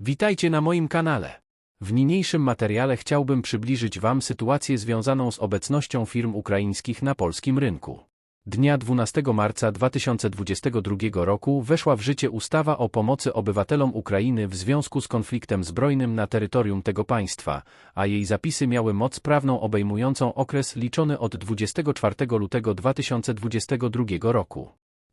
Witajcie na moim kanale. W niniejszym materiale chciałbym przybliżyć Wam sytuację związaną z obecnością firm ukraińskich na polskim rynku. Dnia 12 marca 2022 roku weszła w życie ustawa o pomocy obywatelom Ukrainy w związku z konfliktem zbrojnym na terytorium tego państwa, a jej zapisy miały moc prawną obejmującą okres liczony od 24 lutego 2022 roku.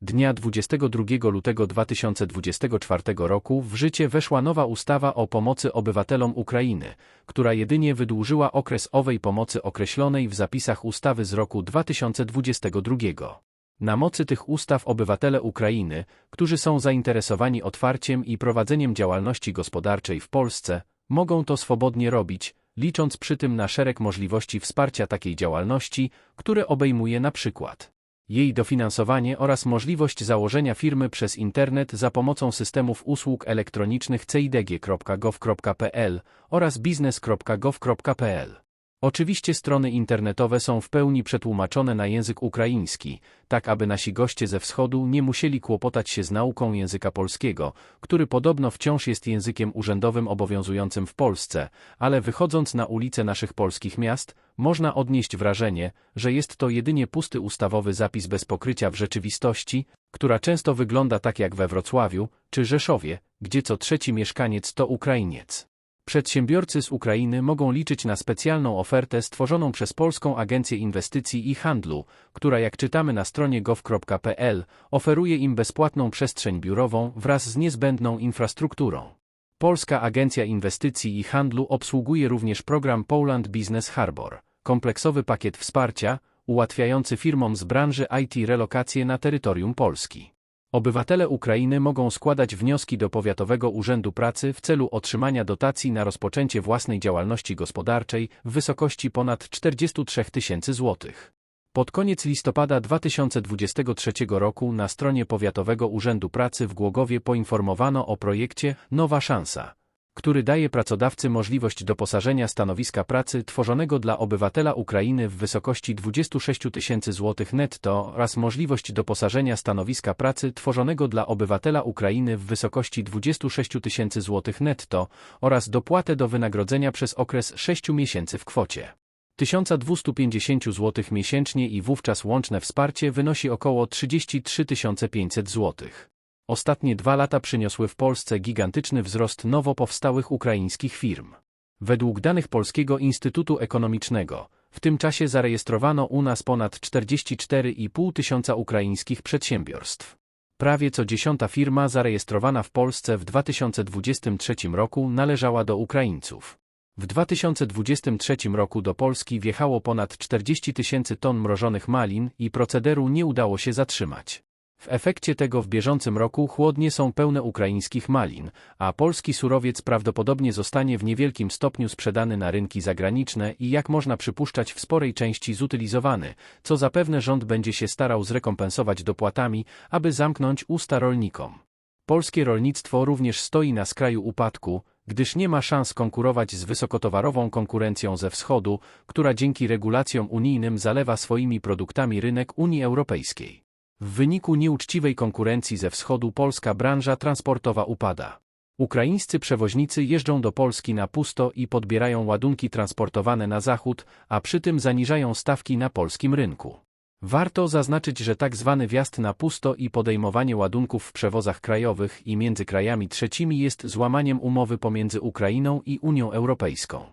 Dnia 22 lutego 2024 roku w życie weszła nowa ustawa o pomocy obywatelom Ukrainy, która jedynie wydłużyła okres owej pomocy określonej w zapisach ustawy z roku 2022. Na mocy tych ustaw obywatele Ukrainy, którzy są zainteresowani otwarciem i prowadzeniem działalności gospodarczej w Polsce, mogą to swobodnie robić, licząc przy tym na szereg możliwości wsparcia takiej działalności, które obejmuje na przykład jej dofinansowanie oraz możliwość założenia firmy przez internet za pomocą systemów usług elektronicznych cidg.gov.pl oraz biznes.gov.pl. Oczywiście strony internetowe są w pełni przetłumaczone na język ukraiński, tak aby nasi goście ze wschodu nie musieli kłopotać się z nauką języka polskiego, który podobno wciąż jest językiem urzędowym obowiązującym w Polsce, ale wychodząc na ulice naszych polskich miast, można odnieść wrażenie, że jest to jedynie pusty ustawowy zapis bez pokrycia w rzeczywistości, która często wygląda tak jak we Wrocławiu czy Rzeszowie, gdzie co trzeci mieszkaniec to Ukrainiec. Przedsiębiorcy z Ukrainy mogą liczyć na specjalną ofertę stworzoną przez Polską Agencję Inwestycji i Handlu, która jak czytamy na stronie gov.pl, oferuje im bezpłatną przestrzeń biurową wraz z niezbędną infrastrukturą. Polska Agencja Inwestycji i Handlu obsługuje również program Poland Business Harbor, kompleksowy pakiet wsparcia, ułatwiający firmom z branży IT relokację na terytorium Polski. Obywatele Ukrainy mogą składać wnioski do Powiatowego Urzędu Pracy w celu otrzymania dotacji na rozpoczęcie własnej działalności gospodarczej w wysokości ponad 43 tysięcy złotych. Pod koniec listopada 2023 roku na stronie Powiatowego Urzędu Pracy w Głogowie poinformowano o projekcie Nowa Szansa który daje pracodawcy możliwość doposażenia stanowiska pracy tworzonego dla obywatela Ukrainy w wysokości 26 tysięcy złotych netto oraz możliwość doposażenia stanowiska pracy tworzonego dla obywatela Ukrainy w wysokości 26 tysięcy złotych netto oraz dopłatę do wynagrodzenia przez okres 6 miesięcy w kwocie 1250 zł miesięcznie i wówczas łączne wsparcie wynosi około 33 500 złotych. Ostatnie dwa lata przyniosły w Polsce gigantyczny wzrost nowo powstałych ukraińskich firm. Według danych Polskiego Instytutu Ekonomicznego, w tym czasie zarejestrowano u nas ponad 44,5 tysiąca ukraińskich przedsiębiorstw. Prawie co dziesiąta firma zarejestrowana w Polsce w 2023 roku należała do Ukraińców. W 2023 roku do Polski wjechało ponad 40 tysięcy ton mrożonych malin i procederu nie udało się zatrzymać. W efekcie tego w bieżącym roku chłodnie są pełne ukraińskich malin, a polski surowiec prawdopodobnie zostanie w niewielkim stopniu sprzedany na rynki zagraniczne i jak można przypuszczać w sporej części zutylizowany, co zapewne rząd będzie się starał zrekompensować dopłatami, aby zamknąć usta rolnikom. Polskie rolnictwo również stoi na skraju upadku, gdyż nie ma szans konkurować z wysokotowarową konkurencją ze wschodu, która dzięki regulacjom unijnym zalewa swoimi produktami rynek Unii Europejskiej. W wyniku nieuczciwej konkurencji ze wschodu polska branża transportowa upada. Ukraińscy przewoźnicy jeżdżą do Polski na pusto i podbierają ładunki transportowane na zachód, a przy tym zaniżają stawki na polskim rynku. Warto zaznaczyć, że tak zwany wjazd na pusto i podejmowanie ładunków w przewozach krajowych i między krajami trzecimi jest złamaniem umowy pomiędzy Ukrainą i Unią Europejską.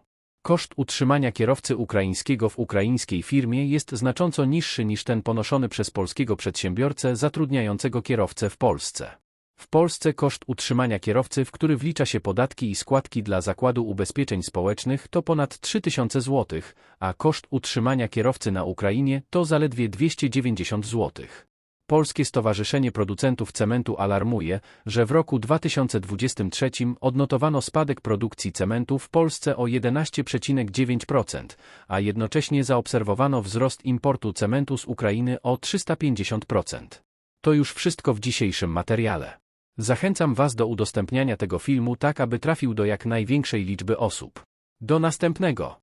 Koszt utrzymania kierowcy ukraińskiego w ukraińskiej firmie jest znacząco niższy niż ten ponoszony przez polskiego przedsiębiorcę zatrudniającego kierowcę w Polsce. W Polsce koszt utrzymania kierowcy, w który wlicza się podatki i składki dla Zakładu Ubezpieczeń Społecznych to ponad 3000 zł, a koszt utrzymania kierowcy na Ukrainie to zaledwie 290 zł. Polskie Stowarzyszenie Producentów Cementu alarmuje, że w roku 2023 odnotowano spadek produkcji cementu w Polsce o 11,9%, a jednocześnie zaobserwowano wzrost importu cementu z Ukrainy o 350%. To już wszystko w dzisiejszym materiale. Zachęcam Was do udostępniania tego filmu tak, aby trafił do jak największej liczby osób. Do następnego!